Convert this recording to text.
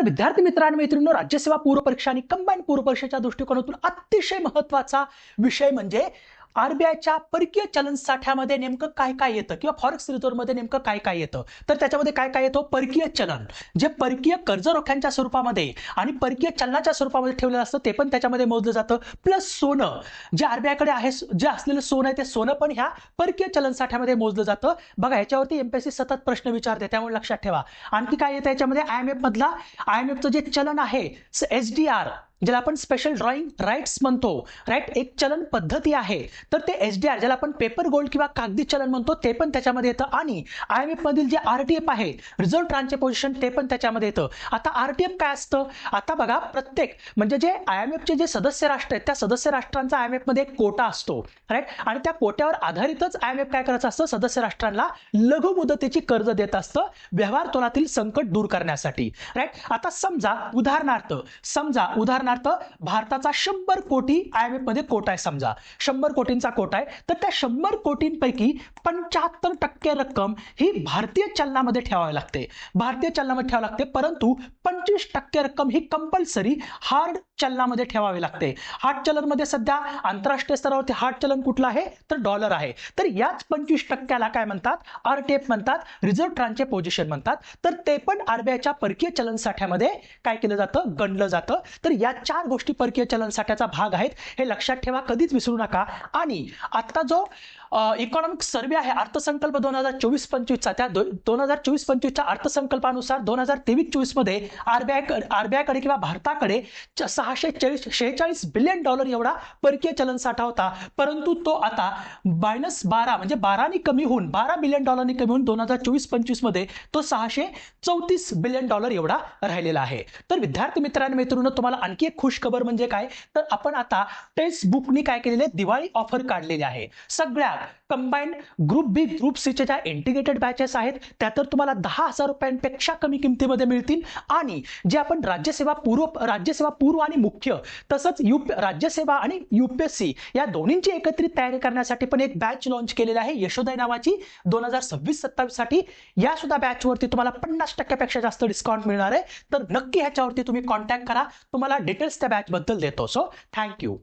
तर विद्यार्थी मित्रांनो मैत्रिणींनो राज्यसेवा पूर्वपरीक्षा आणि कंबाईंड पूर्वपरीक्षेच्या दृष्टिकोनातून अतिशय महत्त्वाचा विषय म्हणजे आरबीआयच्या परकीय चलन साठ्यामध्ये नेमकं काय काय येतं? किंवा फॉरेक्स रिझर्व्हमध्ये नेमकं काय काय येतं? तर त्याच्यामध्ये काय काय येतं? परकीय चलन. जे परकीय कर्ज रोख्यांच्या स्वरूपामध्ये आणि परकीय चलनाच्या स्वरूपामध्ये ठेवलेलं असतं ते पण त्याच्यामध्ये मोजलं जातं. प्लस सोनं. जे आरबीआयकडे आहे जे असलेलं सोनं आहे ते सोनं पण ह्या परकीय चलन साठ्यामध्ये मोजलं जातं. बघा याच्यावरती एमपीएससी सतत प्रश्न विचारते त्यामुळे लक्षात ठेवा. आणखी काय येतं याच्यामध्ये? आय एम एफ मधला आय एम एफचं जे चलन आहे एस डी आर ज्याला आपण स्पेशल ड्रॉइंग राईट्स म्हणतो. राईट एक चलन पद्धती आहे. तर ते एस डी आर ज्याला आपण पेपर गोल्ड किंवा कागदी चलन म्हणतो ते पण त्याच्यामध्ये येतं. आणि आय एम एफमधील जे आर टी एफ आहे रिझर्व्ह ट्रान्सचे पोझिशन ते पण त्याच्यामध्ये येतं. आता आर टी एफ काय असतं? आता बघा प्रत्येक म्हणजे जे आय एम एफचे जे सदस्य राष्ट्र आहेत त्या सदस्य राष्ट्रांचा आय एम एफमध्ये एक कोटा असतो. राईट आणि त्या कोट्यावर आधारितच आय एम एफ काय करायचं असतं? सदस्य राष्ट्रांना लघु मुदतीची कर्ज देत असतं व्यवहार तोलातील संकट दूर करण्यासाठी. राईट आता समजा उदाहरणार्थ समजा उदाहरणार्थ भारताचा शंभर कोटी आय एम एफमध्ये कोटा आहे समजा. शंभर कोटींचा कोटा आहे. तर त्या शंभर कोटींपैकी पंच्याहत्तर टक्के रक्कम ही भारतीय चलनामध्ये ठेवावी लागते. भारतीय चलनामध्ये ठेवावी लागते परंतु पंचवीस टक्के रक्कम ही कंपल्सरी हार्ड चलनामध्ये ठेवावी लागते. हार्ड चलनमध्ये सध्या आंतरराष्ट्रीय स्तरावरती हार्ड चलन कुठलं आहे? तर डॉलर आहे. तर याच पंचवीस टक्क्याला काय म्हणतात? आरटीएफ म्हणतात रिझर्व्ह ट्रान्सचे पोझिशन म्हणतात. तर ते पण आरबीआयच्या परकीय चलन साठ्यामध्ये काय केलं जातं? गणलं जातं. तर या चार गोष्टी परकीय चलन साठ्याचा भाग आहेत. हे लक्षात ठेवा कधीच विसरू नका. आणि आता जो इकॉनॉमिक सर्वे आहे अर्थसंकल्प दोन हजार चोवीस पंचवीसचा त्या दोन हजार चोवीस पंचवीसच्या अर्थसंकल्पानुसार दोन हजार तेवीस चोवीसमध्ये आरबीआय आरबीआयकडे किंवा भारताकडे च- सहाशे चाळीस शेहेचाळीस बिलियन डॉलर एवढा परकीय चलन साठा होता. परंतु तो आता मायनस बारा म्हणजे बारानी कमी होऊन बारा बिलियन डॉलरनी कमी होऊन दोन हजार चोवीस पंचवीसमध्ये तो सहाशे चौतीस बिलियन डॉलर एवढा राहिलेला आहे. तर विद्यार्थी मित्रांनो मित्रांनो तुम्हाला आणखी एक खुश खबर म्हणजे काय? तर आपण आता टेक्स्ट बुकनी काय केलेले? दिवाळी ऑफर काढलेली आहे. सगळ्या कंबाईंड ग्रुप बी ग्रुप सीच्या ज्या इंटिग्रेटेड बॅचेस आहेत त्या तर तुम्हाला दहा हजार रुपयांपेक्षा कमी किमतीमध्ये मिळतील. आणि जे आपण राज्यसेवा पूर्व राज्यसेवा पूर्व आणि मुख्य तसंच यू राज्यसेवा आणि युपीएससी या दोन्हींची एकत्रित तयारी करण्यासाठी पण एक बॅच लॉन्च केलेली आहे. यशोदय नावाची दोन हजार सव्वीस सत्तावीससाठी. या सुद्धा बॅचवरती तुम्हाला पन्नास टक्क्यापेक्षा जास्त डिस्काउंट मिळणार आहे. तर नक्की ह्याच्यावरती तुम्ही कॉन्टॅक्ट करा. तुम्हाला डिटेल्स त्या बॅचबद्दल देतो. So thank you